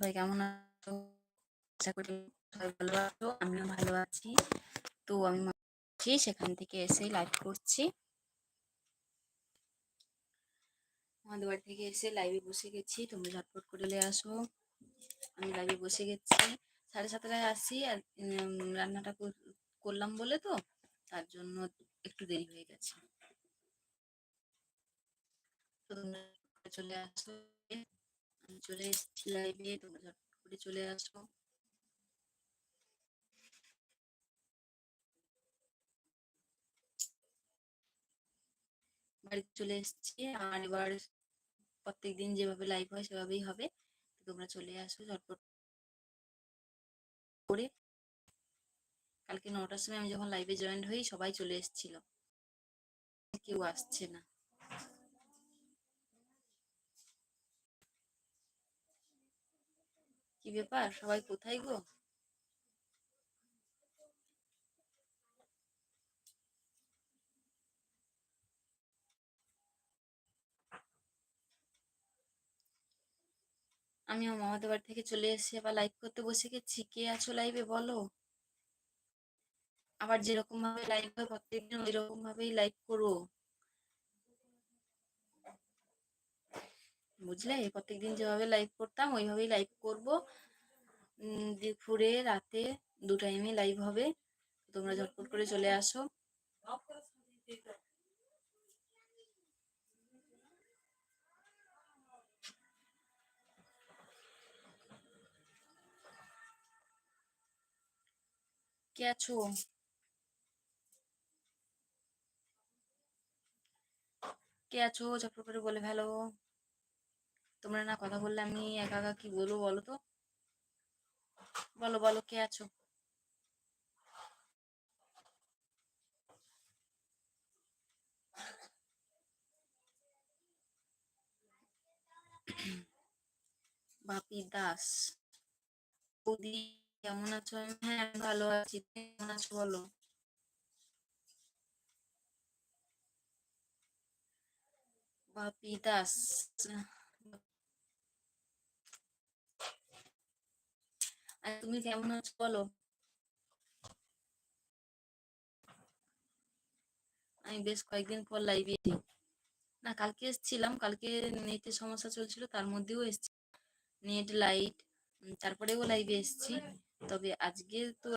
সবাই কেমন আছো? আশা করি সবাই ভালো আছো, আমিও ভালো আছি। তো আমি আছি, সেখান থেকে এসে লাইভ করছি। আমাদের বাড়ি থেকে এসে লাইভে বসে গেছি, তোমরা ঝটপট করে চলে আসো। আমি লাইভে বসে গেছি। সাড়ে সাতটায় আসি আর রান্নাটা করলাম বলে তো, তার জন্য একটু দেরি হয়ে গেছে। চলে আসো। চলে এসেছি লাইভে তোমরা ঝটপট করে চলে আসো। বাড়িতে চলে এসেছি, আর এবার প্রত্যেক দিন যেভাবে লাইভ হয়, সেভাবেই হবে। তোমরা চলে আসো ঝটপট করে। কালকে নটার সময় আমি যখন লাইভে জয়েন হই, সবাই চলে এসেছিল। কেউ আসছে না। কি ব্যাপার? সবাই কোথায় গো? মামাদের বাড়ি থেকে চলে এসে আবার লাইভ করতে বসে গেছি। কে আছো লাইভে বলো? আবার যেরকম ভাবে লাইভ হয়, প্রত্যেকদিন ওই রকম ভাবেই লাইভ করো। বুঝলে? প্রত্যেকদিন যেভাবে লাইভ করতাম, ওইভাবেই লাইভ করব। দুপুরে রাতে দু টাইমে লাইভ হবে। তোমরা ঝটপট করে চলে আসো। কে আছো? কে আছো? ঝটপট করে বলে ভালো তোমরা না কথা বললে আমি একা একা কি বলব বলো তো? বলো বলো, কে আছো? বাপি দাস। বৌদি, কেমন আছো? হ্যাঁ ভালো আছি। কেমন আছো বলো? বাপি দাস। আর তুমি কেমন আছো বলো? আমি বেশ কয়েকদিন পর লাইভে না, কালকে এসেছিলাম। কালকে নেটের সমস্যা চলছিল, তার মধ্যেও এসেছি। নেট লাইট তারপরেও লাইভে এসেছি। তবে আজকে তো